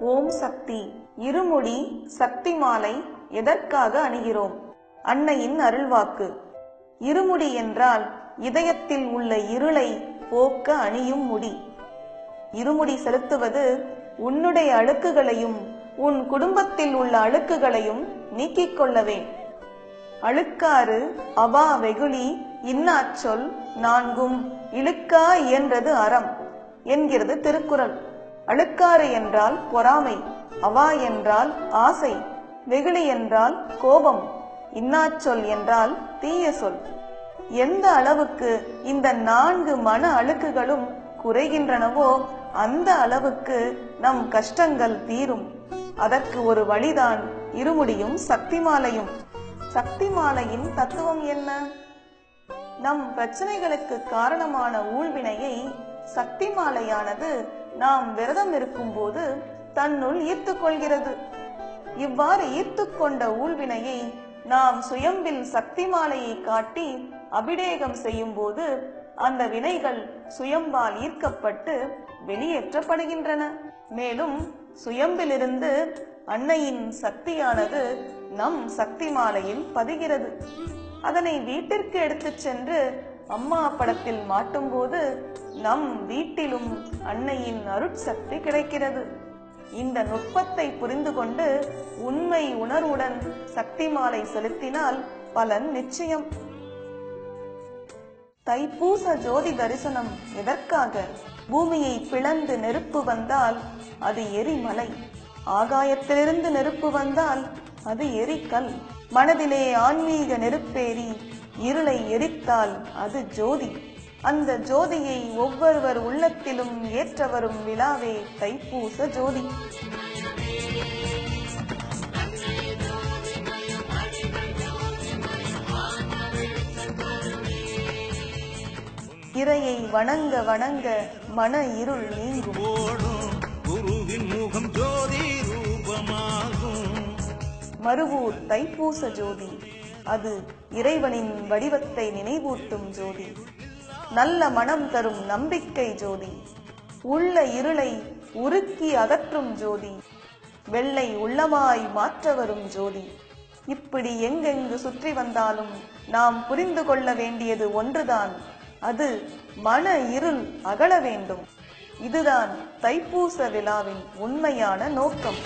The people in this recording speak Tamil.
ஓம் சக்தி. இருமுடி சக்தி மாலை எதற்காக அணிகிறோம்? அன்னையின் அருள்வாக்கு. இருமுடி என்றால் இதயத்தில் உள்ள இருளை போக்க அணியும் முடி. இருமுடி செலுத்துவது உன்னுடைய அழுக்குகளையும் உன் குடும்பத்தில் உள்ள அழுக்குகளையும் நீக்கிக் கொள்ளவே. அழுக்காறு அவா வெகுளி இன்னாச்சொல் நான்கும் இழுக்கா இயன்றது அறம் என்கிறது திருக்குறள். அழுக்காறு என்றால் பொறாமை அவா என்றால் ஆசை வெகுளி என்றால் கோபம் இன்னாச்சொல் என்றால் தீய சொல். எந்த அளவுக்கு இந்த நான்கு மன அழுக்குகளும் குறைகின்றனவோ அந்த அளவுக்கு நம் கஷ்டங்கள் தீரும். அதற்கு ஒரு வழிதான் இருமுடியும் சக்தி மாலையும் சக்தி மாலையின் தத்துவம் என்ன? நம் பிரச்சனைகளுக்கு காரணமான ஊழ்வினையை சக்தி மாலையானது நாம் விரதம் இருக்கும்போது தன்னுள் ஈர்த்துக் கொள்கிறது இவ்வாறு ஈர்த்து கொண்ட ஊழ்வினையை நாம் சுயம்பில் சக்தி மாலையை காட்டி அபிடேகம் செய்யும் போது அந்த வினைகள் சுயம்பால் ஈர்க்கப்பட்டு வெளியேற்றப்படுகின்றன. மேலும் சுயம்பிலிருந்து அன்னையின் சக்தியானது நம் சக்தி மாலையில் பதிகிறது. அதனை வீட்டிற்கு எடுத்துச் சென்று அம்மா படத்தில் மாட்டும்போது நம் வீட்டிலும் அன்னையின் அருட்சக்தி கிடைக்கிறது. இந்த நுட்பத்தை புரிந்து கொண்டு உண்மை உணர்வுடன் சக்தி மாலை செலுத்தினால் பலன் நிச்சயம். தைப்பூச ஜோதி தரிசனம் எதற்காக? பூமியை பிளந்து நெருப்பு வந்தால் அது எரிமலை. ஆகாயத்திலிருந்து நெருப்பு வந்தால் அது எரிக்கல். மனதிலே ஆன்மீக நெருப்பேறி இருளை எரித்தால் அது ஜோதி. அந்த ஜோதியை ஒவ்வொருவர் உள்ளத்திலும் ஏற்ற வரும் விழாவே தைப்பூச ஜோதி. இறையை வணங்க வணங்க மன இருள் நீங்கும். குருவின் முகம் ஜோதி ரூபமாகும் மறுவூர் தைப்பூச ஜோதி. அது இறைவனின் வடிவத்தை நினைவூட்டும் ஜோதி. நல்ல மனம் தரும் நம்பிக்கை ஜோதி. உள்ள இருளை உருக்கி அகற்றும் ஜோதி. வெள்ளை உள்ளமாய் மாற்ற வரும் ஜோதி. இப்படி எங்கெங்கு சுற்றி வந்தாலும் நாம் புரிந்து கொள்ள வேண்டியது ஒன்றுதான். அது மன இருள் அகல வேண்டும். இதுதான் தைப்பூச விழாவின் உண்மையான நோக்கம்.